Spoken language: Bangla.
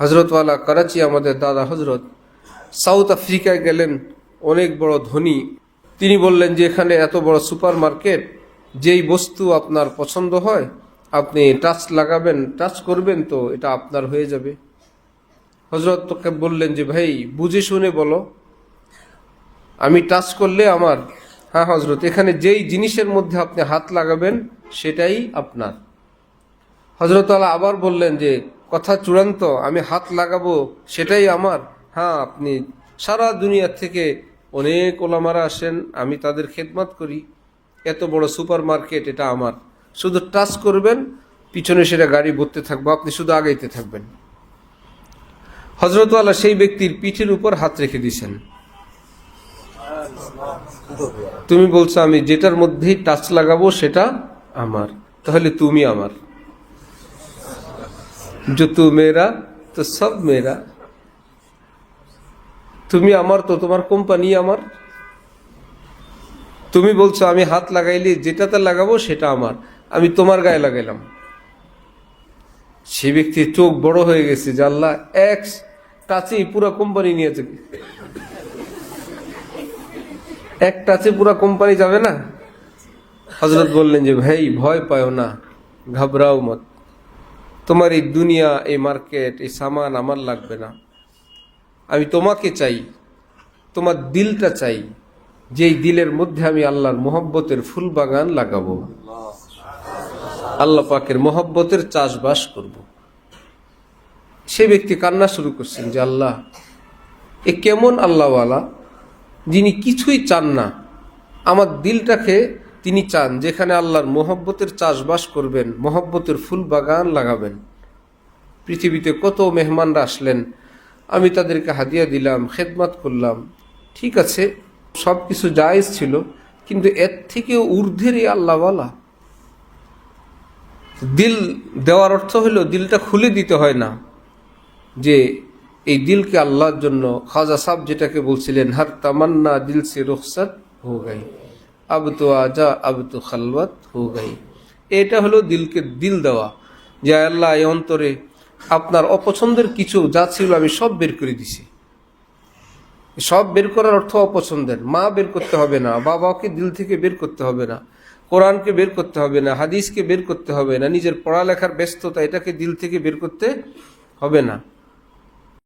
হজরতওয়ালা করাচি আমাদের দাদা হজরত। সাউথ আফ্রিকায় গেলেন অনেক বড় ধনী। তিনি বললেন যে, এখানে এত বড় সুপার মার্কেট যেই বস্তু আপনার পছন্দ হয়, আপনি টাচ লাগাবেন, টাচ করবেন তো এটা আপনার হয়ে যাবে। হজরত তোকে বললেন যে, ভাই, বুঝে শুনে বলো, আমি টাচ করলে আমার হ্যাঁ হজরত, এখানে যেই জিনিসের মধ্যে আপনি হাত লাগাবেন, সেটাই আপনার। হজরত আলা আবার বললেন যে, কথা চূড়ান্ত, আমি হাত লাগাবো, সেটাই আমার। হ্যাঁ আপনি সারা দুনিয়া থেকে অনেক ওলামারা আসেন, আমি তাদের খেদমাত করি। এত বড় সুপার মার্কেট এটা আমার। শুধু টাচ করবেন, পিছনে সেটা গাড়ি ভরতে থাকব, আপনি শুধু আগাইতে থাকবেন। হজরতওয়ালা সেই ব্যক্তির পিঠের উপর হাত রেখে দিয়েছেন। তুমি বলছো, আমি যেটার মধ্যেই টাচ লাগাবো, সেটা আমার। তাহলে তুমি আমার। যে তু মেয়েরা তো সব মেয়েরা তুমি আমার তো তোমার কোম্পানি আমার তুমি বলছো আমি হাত লাগাইলে যেটাতে লাগাবো সেটা আমার আমি তোমার গায়ে লাগাইলাম সে ব্যক্তির চোখ বড় হয়ে গেছে জানলা এক টাচেই পুরো কোম্পানি নিয়েছে এক টাচে পুরো কোম্পানি যাবে না হজরত বললেন যে ভাই ভয় পাও না ঘাবরাও মত তোমার এই দুনিয়া, এই মার্কেট, এই সামান আমার লাগবে না আমি তোমাকে চাই, তোমার দিলটা চাই, যেই দিলের মধ্যে আমি আল্লাহর মোহব্বতের ফুল বাগান লাগাবো আল্লাহ পাকের মোহব্বতের চাষবাস করব। সে ব্যক্তি কান্না শুরু করছেন যে, আল্লাহ, এ কেমন আল্লাহওয়ালা, যিনি কিছুই চান না, আমার দিলটাকে তিনি চান যেখানে আল্লাহর মোহব্বতের চাষবাস করবেন, মোহব্বতের ফুল বাগান লাগাবেন। পৃথিবীতে কত মেহমানরা আসলেন, আমি তাদেরকে হাদিয়া দিলাম, খেদমাত করলাম। ঠিক আছে সব কিছু জায়েজ ছিল, কিন্তু এর থেকেও ঊর্ধ্বের এই আল্লাহওয়ালা। দিল দেওয়ার অর্থ হলো দিলটা খুলে দিতে হয় না, যে এই দিলকে আল্লাহর জন্য খাজা সাহ যেটাকে বলছিলেন হর তামান্না দিল সে রুখসত হো গাই আব তো আজা, আব তো খালওয়াত হো গাই। এটা হলো দিলকে দিল দেওয়া, যে আল্লাহ এই অন্তরে আপনার অপছন্দের কিছু যা ছিল আমি সব বের করে দিছি। সব বের করার অর্থ অপছন্দের। মা বের করতে হবে না, বাবাকে দিল থেকে বের করতে হবে না, কোরআনকে বের করতে হবে না, হাদিসকে বের করতে হবে না, নিজের পড়ালেখার ব্যস্ততা এটাকে দিল থেকে বের করতে হবে না।